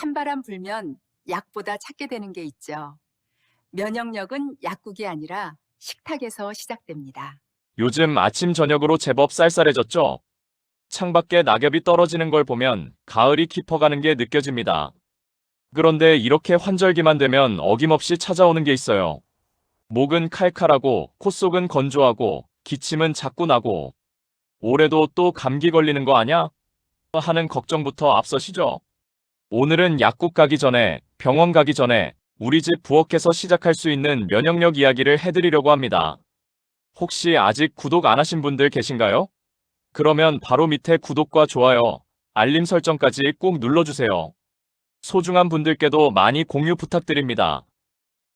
찬바람 불면 약보다 찾게 되는 게 있죠. 면역력은 약국이 아니라 식탁에서 시작됩니다. 요즘 아침 저녁으로 제법 쌀쌀해졌죠? 창밖에 낙엽이 떨어지는 걸 보면 가을이 깊어가는 게 느껴집니다. 그런데 이렇게 환절기만 되면 어김없이 찾아오는 게 있어요. 목은 칼칼하고 콧속은 건조하고 기침은 자꾸 나고 올해도 또 감기 걸리는 거 아냐? 하는 걱정부터 앞서시죠. 오늘은 약국 가기 전에 병원 가기 전에 우리 집 부엌에서 시작할 수 있는 면역력 이야기를 해드리려고 합니다. 혹시 아직 구독 안 하신 분들 계신가요? 그러면 바로 밑에 구독과 좋아요, 알림 설정까지 꼭 눌러주세요. 소중한 분들께도 많이 공유 부탁드립니다.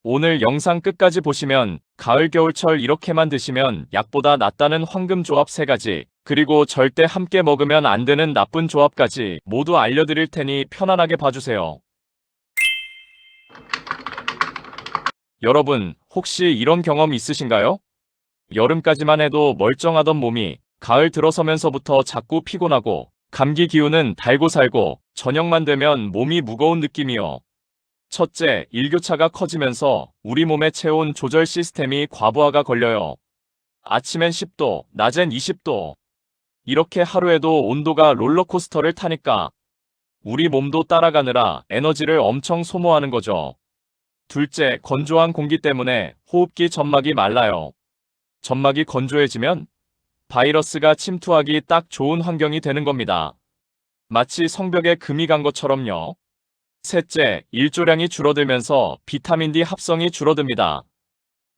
오늘 영상 끝까지 보시면 가을 겨울철 이렇게만 드시면 약보다 낫다는 황금 조합 3가지 그리고 절대 함께 먹으면 안 되는 나쁜 조합까지 모두 알려드릴 테니 편안하게 봐주세요. 여러분 혹시 이런 경험 있으신가요? 여름까지만 해도 멀쩡하던 몸이 가을 들어서면서부터 자꾸 피곤하고 감기 기운은 달고 살고 저녁만 되면 몸이 무거운 느낌이요. 첫째, 일교차가 커지면서 우리 몸의 체온 조절 시스템이 과부하가 걸려요. 아침엔 10도, 낮엔 20도. 이렇게 하루에도 온도가 롤러코스터를 타니까 우리 몸도 따라가느라 에너지를 엄청 소모하는 거죠. 둘째, 건조한 공기 때문에 호흡기 점막이 말라요. 점막이 건조해지면 바이러스가 침투하기 딱 좋은 환경이 되는 겁니다. 마치 성벽에 금이 간 것처럼요. 셋째, 일조량이 줄어들면서 비타민 D 합성이 줄어듭니다.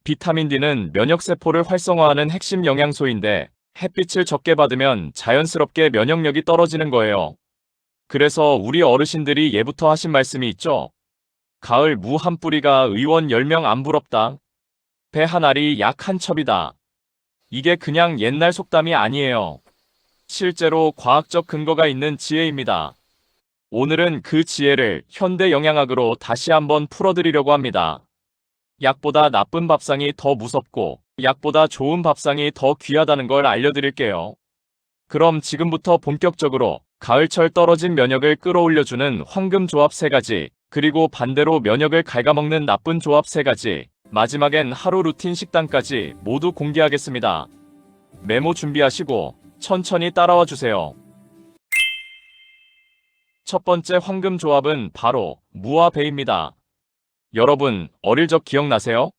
비타민 D는 면역세포를 활성화하는 핵심 영양소인데 햇빛을 적게 받으면 자연스럽게 면역력이 떨어지는 거예요. 그래서 우리 어르신들이 예부터 하신 말씀이 있죠. 가을 무 한 뿌리가 의원 10명 안 부럽다. 배 한 알이 약 한 첩이다. 이게 그냥 옛날 속담이 아니에요. 실제로 과학적 근거가 있는 지혜입니다. 오늘은 그 지혜를 현대 영양학으로 다시 한번 풀어드리려고 합니다. 약보다 나쁜 밥상이 더 무섭고 약보다 좋은 밥상이 더 귀하다는 걸 알려드릴게요. 그럼 지금부터 본격적으로 가을철 떨어진 면역을 끌어올려주는 황금 조합 3가지, 그리고 반대로 면역을 갉아먹는 나쁜 조합 3가지, 마지막엔 하루 루틴 식단까지 모두 공개하겠습니다. 메모 준비하시고 천천히 따라와 주세요. 첫 번째 황금 조합은 바로 무와 배입니다. 여러분, 어릴 적 기억나세요?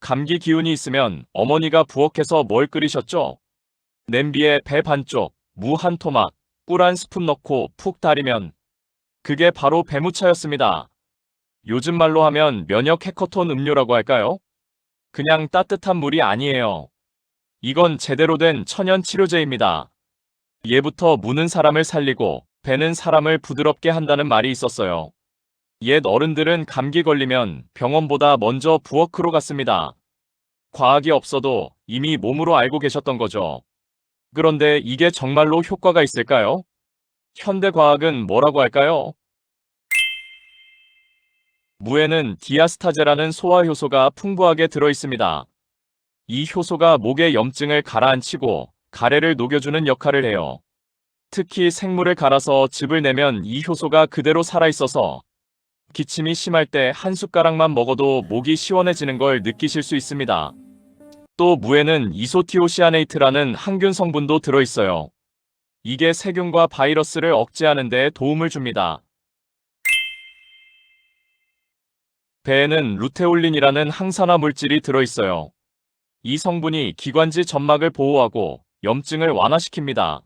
감기 기운이 있으면 어머니가 부엌에서 뭘 끓이셨죠? 냄비에 배 반쪽, 무 한 토막, 꿀 한 스푼 넣고 푹 달이면 그게 바로 배무차였습니다. 요즘 말로 하면 면역 해커톤 음료라고 할까요? 그냥 따뜻한 물이 아니에요. 이건 제대로 된 천연 치료제입니다. 예부터 무는 사람을 살리고 배는 사람을 부드럽게 한다는 말이 있었어요. 옛 어른들은 감기 걸리면 병원보다 먼저 부엌으로 갔습니다. 과학이 없어도 이미 몸으로 알고 계셨던 거죠. 그런데 이게 정말로 효과가 있을까요? 현대 과학은 뭐라고 할까요? 무에는 디아스타제라는 소화 효소가 풍부하게 들어 있습니다. 이 효소가 목의 염증을 가라앉히고 가래를 녹여주는 역할을 해요. 특히 생물을 갈아서 즙을 내면 이 효소가 그대로 살아있어서 기침이 심할 때 한 숟가락만 먹어도 목이 시원해지는 걸 느끼실 수 있습니다. 또 무에는 이소티오시아네이트라는 항균 성분도 들어있어요. 이게 세균과 바이러스를 억제하는 데 도움을 줍니다. 배에는 루테올린이라는 항산화 물질이 들어있어요. 이 성분이 기관지 점막을 보호하고 염증을 완화시킵니다.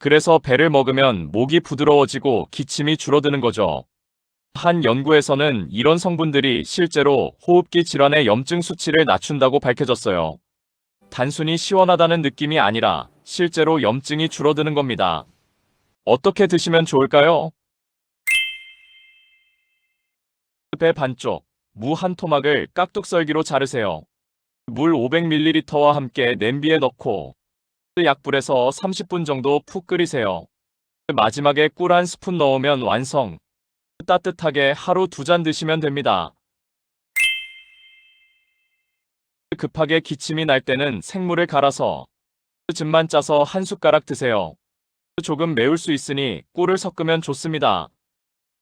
그래서 배를 먹으면 목이 부드러워지고 기침이 줄어드는 거죠. 한 연구에서는 이런 성분들이 실제로 호흡기 질환의 염증 수치를 낮춘다고 밝혀졌어요. 단순히 시원하다는 느낌이 아니라 실제로 염증이 줄어드는 겁니다. 어떻게 드시면 좋을까요? 배 반쪽, 무 한 토막을 깍둑썰기로 자르세요. 물 500ml와 함께 냄비에 넣고 약불에서 30분 정도 푹 끓이세요. 마지막에 꿀 한 스푼 넣으면 완성. 따뜻하게 하루 두 잔 드시면 됩니다. 급하게 기침이 날 때는 생물을 갈아서 즙만 짜서 한 숟가락 드세요. 조금 매울 수 있으니 꿀을 섞으면 좋습니다.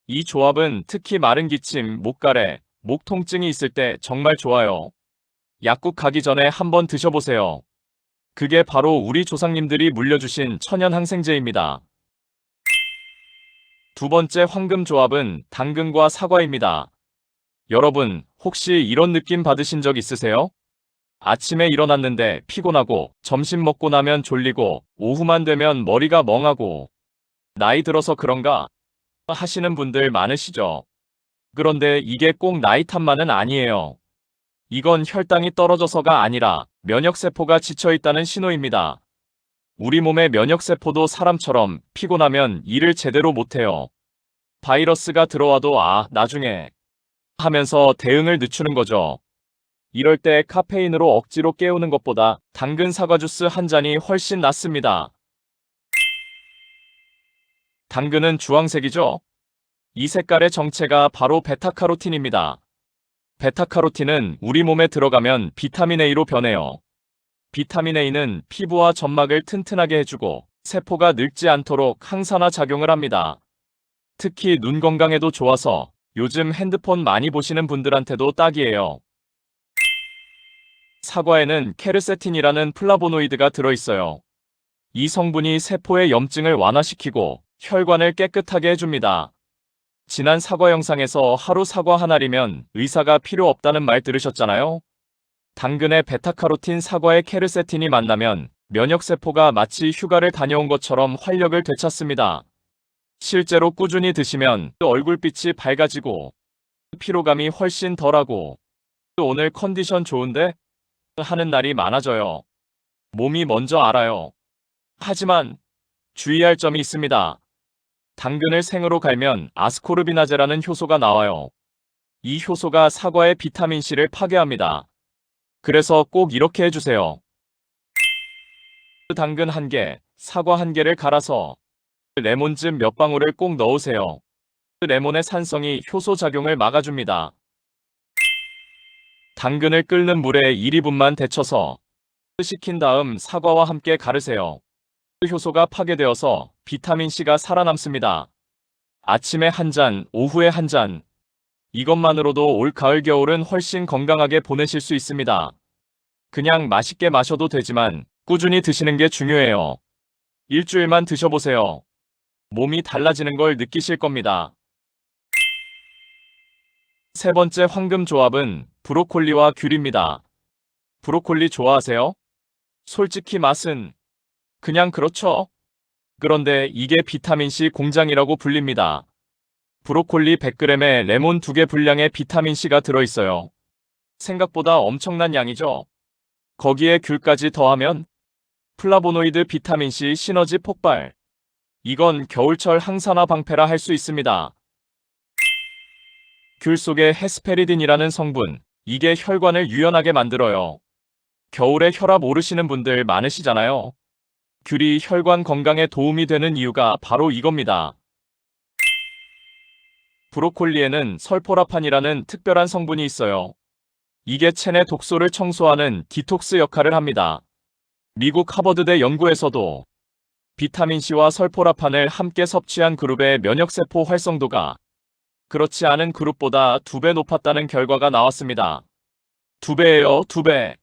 이 조합은 특히 마른 기침, 목가래, 목 통증이 있을 때 정말 좋아요. 약국 가기 전에 한번 드셔보세요. 그게 바로 우리 조상님들이 물려주신 천연 항생제입니다. 두 번째 황금 조합은 당근과 사과입니다. 여러분, 혹시 이런 느낌 받으신 적 있으세요? 아침에 일어났는데 피곤하고, 점심 먹고 나면 졸리고, 오후만 되면 머리가 멍하고, 나이 들어서 그런가? 하시는 분들 많으시죠? 그런데 이게 꼭 나이 탓만은 아니에요. 이건 혈당이 떨어져서가 아니라 면역세포가 지쳐있다는 신호입니다. 우리 몸의 면역세포도 사람처럼 피곤하면 일을 제대로 못해요. 바이러스가 들어와도 아, 나중에 하면서 대응을 늦추는 거죠. 이럴 때 카페인으로 억지로 깨우는 것보다 당근 사과 주스 한 잔이 훨씬 낫습니다. 당근은 주황색이죠? 이 색깔의 정체가 바로 베타카로틴입니다. 베타카로틴은 우리 몸에 들어가면 비타민 A로 변해요. 비타민 A는 피부와 점막을 튼튼하게 해주고 세포가 늙지 않도록 항산화 작용을 합니다. 특히 눈 건강에도 좋아서 요즘 핸드폰 많이 보시는 분들한테도 딱이에요. 사과에는 케르세틴이라는 플라보노이드가 들어있어요. 이 성분이 세포의 염증을 완화시키고 혈관을 깨끗하게 해줍니다. 지난 사과 영상에서 하루 사과 한 알이면 의사가 필요 없다는 말 들으셨잖아요? 당근의 베타카로틴 사과의 케르세틴이 만나면 면역세포가 마치 휴가를 다녀온 것처럼 활력을 되찾습니다. 실제로 꾸준히 드시면 얼굴빛이 밝아지고 피로감이 훨씬 덜하고 오늘 컨디션 좋은데? 하는 날이 많아져요. 몸이 먼저 알아요. 하지만 주의할 점이 있습니다. 당근을 생으로 갈면 아스코르비나제라는 효소가 나와요. 이 효소가 사과의 비타민C를 파괴합니다. 그래서 꼭 이렇게 해주세요. 당근 한 개, 사과 한 개를 갈아서 레몬즙 몇 방울을 꼭 넣으세요. 레몬의 산성이 효소 작용을 막아줍니다. 당근을 끓는 물에 1, 2분만 데쳐서 식힌 다음 사과와 함께 가르세요. 효소가 파괴되어서 비타민C가 살아남습니다. 아침에 한 잔, 오후에 한 잔. 이것만으로도 올 가을 겨울은 훨씬 건강하게 보내실 수 있습니다. 그냥 맛있게 마셔도 되지만 꾸준히 드시는 게 중요해요. 일주일만 드셔보세요. 몸이 달라지는 걸 느끼실 겁니다. 세 번째 황금 조합은 브로콜리와 귤입니다. 브로콜리 좋아하세요? 솔직히 맛은 그냥 그렇죠. 그런데 이게 비타민C 공장이라고 불립니다. 브로콜리 100g에 레몬 2개 분량의 비타민C가 들어있어요. 생각보다 엄청난 양이죠. 거기에 귤까지 더하면 플라보노이드 비타민C 시너지 폭발. 이건 겨울철 항산화 방패라 할 수 있습니다. 귤 속에 헤스페리딘이라는 성분, 이게 혈관을 유연하게 만들어요. 겨울에 혈압 오르시는 분들 많으시잖아요. 귤이 혈관 건강에 도움이 되는 이유가 바로 이겁니다. 브로콜리에는 설포라판이라는 특별한 성분이 있어요. 이게 체내 독소를 청소하는 디톡스 역할을 합니다. 미국 하버드대 연구에서도 비타민C와 설포라판을 함께 섭취한 그룹의 면역세포 활성도가 그렇지 않은 그룹보다 두 배 높았다는 결과가 나왔습니다. 두 배예요, 두 배.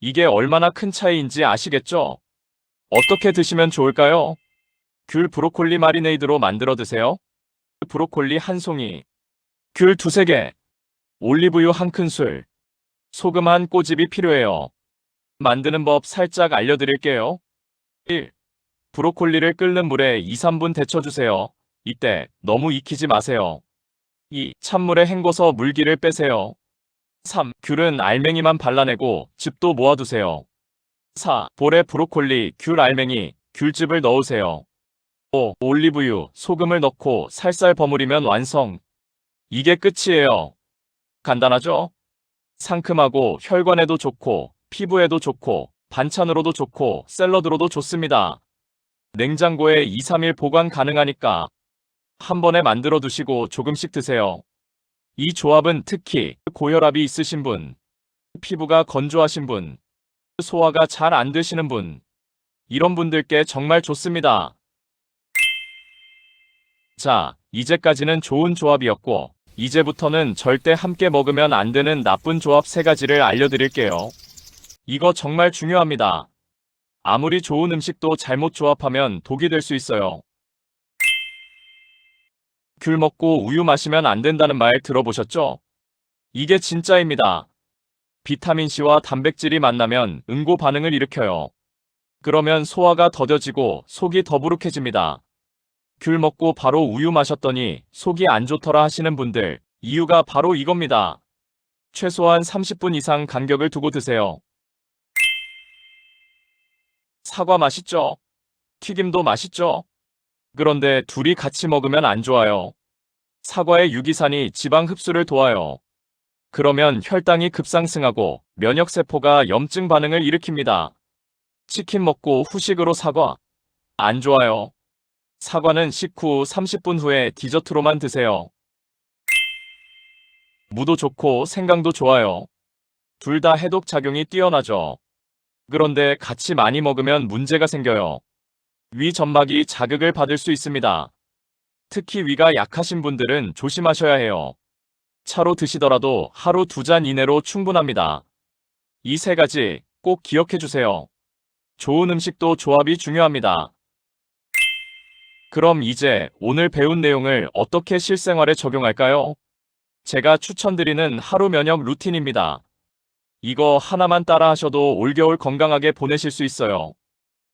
이게 얼마나 큰 차이인지 아시겠죠? 어떻게 드시면 좋을까요? 귤 브로콜리 마리네이드로 만들어 드세요. 브로콜리 한 송이, 귤 두세 개, 올리브유 한 큰술, 소금 한 꼬집이 필요해요. 만드는 법 살짝 알려드릴게요. 1. 브로콜리를 끓는 물에 2, 3분 데쳐주세요. 이때 너무 익히지 마세요. 2. 찬물에 헹궈서 물기를 빼세요. 3. 귤은 알맹이만 발라내고 즙도 모아두세요. 4. 볼에 브로콜리, 귤 알맹이, 귤즙을 넣으세요. 5. 올리브유, 소금을 넣고 살살 버무리면 완성. 이게 끝이에요. 간단하죠? 상큼하고 혈관에도 좋고 피부에도 좋고 반찬으로도 좋고 샐러드로도 좋습니다. 냉장고에 2, 3일 보관 가능하니까 한 번에 만들어 두시고 조금씩 드세요. 이 조합은 특히 고혈압이 있으신 분, 피부가 건조하신 분, 소화가 잘 안 되시는 분, 이런 분들께 정말 좋습니다. 자, 이제까지는 좋은 조합이었고, 이제부터는 절대 함께 먹으면 안 되는 나쁜 조합 세 가지를 알려드릴게요. 이거 정말 중요합니다. 아무리 좋은 음식도 잘못 조합하면 독이 될 수 있어요. 귤 먹고 우유 마시면 안 된다는 말 들어보셨죠? 이게 진짜입니다. 비타민C와 단백질이 만나면 응고 반응을 일으켜요. 그러면 소화가 더뎌지고 속이 더부룩해집니다. 귤 먹고 바로 우유 마셨더니 속이 안 좋더라 하시는 분들, 이유가 바로 이겁니다. 최소한 30분 이상 간격을 두고 드세요. 사과 맛있죠? 튀김도 맛있죠? 그런데 둘이 같이 먹으면 안 좋아요. 사과의 유기산이 지방 흡수를 도와요. 그러면 혈당이 급상승하고 면역세포가 염증 반응을 일으킵니다. 치킨 먹고 후식으로 사과. 안 좋아요. 사과는 식후 30분 후에 디저트로만 드세요. 무도 좋고 생강도 좋아요. 둘 다 해독 작용이 뛰어나죠. 그런데 같이 많이 먹으면 문제가 생겨요. 위 점막이 자극을 받을 수 있습니다. 특히 위가 약하신 분들은 조심하셔야 해요. 차로 드시더라도 하루 두 잔 이내로 충분합니다. 이 세 가지 꼭 기억해 주세요. 좋은 음식도 조합이 중요합니다. 그럼 이제 오늘 배운 내용을 어떻게 실생활에 적용할까요? 제가 추천드리는 하루 면역 루틴입니다. 이거 하나만 따라 하셔도 올겨울 건강하게 보내실 수 있어요.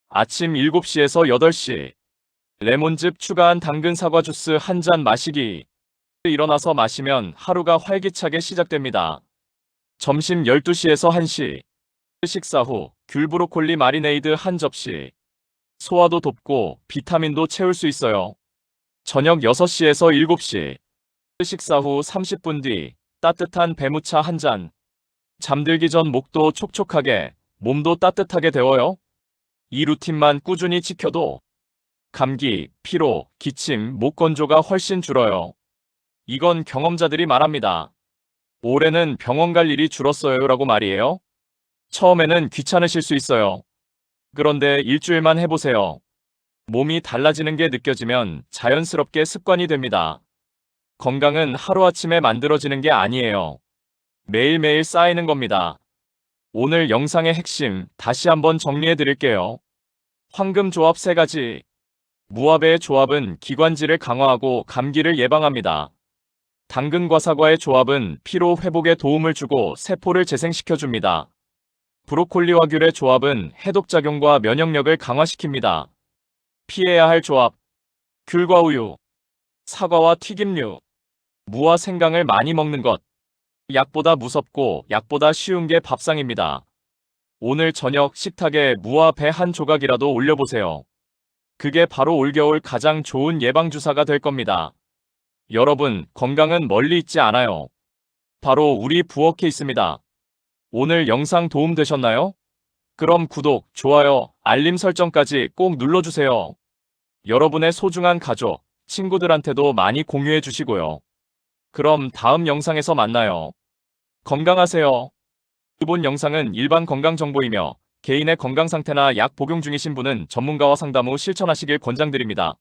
아침 7시에서 8시. 레몬즙 추가한 당근 사과 주스 한 잔 마시기. 일어나서 마시면 하루가 활기차게 시작됩니다. 점심 12시에서 1시. 식사 후 귤 브로콜리 마리네이드 한 접시. 소화도 돕고 비타민도 채울 수 있어요. 저녁 6시에서 7시. 식사 후 30분 뒤 따뜻한 배무차 한 잔. 잠들기 전 목도 촉촉하게, 몸도 따뜻하게 데워요. 이 루틴만 꾸준히 지켜도 감기, 피로, 기침, 목 건조가 훨씬 줄어요. 이건 경험자들이 말합니다. 올해는 병원 갈 일이 줄었어요 라고 말이에요. 처음에는 귀찮으실 수 있어요. 그런데 일주일만 해보세요. 몸이 달라지는 게 느껴지면 자연스럽게 습관이 됩니다. 건강은 하루아침에 만들어지는 게 아니에요. 매일매일 쌓이는 겁니다. 오늘 영상의 핵심 다시 한번 정리해 드릴게요. 황금 조합 3가지. 무화배의 조합은 기관지를 강화하고 감기를 예방합니다. 당근과 사과의 조합은 피로 회복에 도움을 주고 세포를 재생시켜줍니다. 브로콜리와 귤의 조합은 해독작용과 면역력을 강화시킵니다. 피해야 할 조합. 귤과 우유. 사과와 튀김류. 무와 생강을 많이 먹는 것. 약보다 무섭고 약보다 쉬운 게 밥상입니다. 오늘 저녁 식탁에 무와 배 한 조각이라도 올려보세요. 그게 바로 올겨울 가장 좋은 예방주사가 될 겁니다. 여러분, 건강은 멀리 있지 않아요. 바로 우리 부엌에 있습니다. 오늘 영상 도움되셨나요? 그럼 구독, 좋아요, 알림 설정까지 꼭 눌러주세요. 여러분의 소중한 가족, 친구들한테도 많이 공유해 주시고요. 그럼 다음 영상에서 만나요. 건강하세요. 이번 영상은 일반 건강 정보이며 개인의 건강 상태나 약 복용 중이신 분은 전문가와 상담 후 실천하시길 권장드립니다.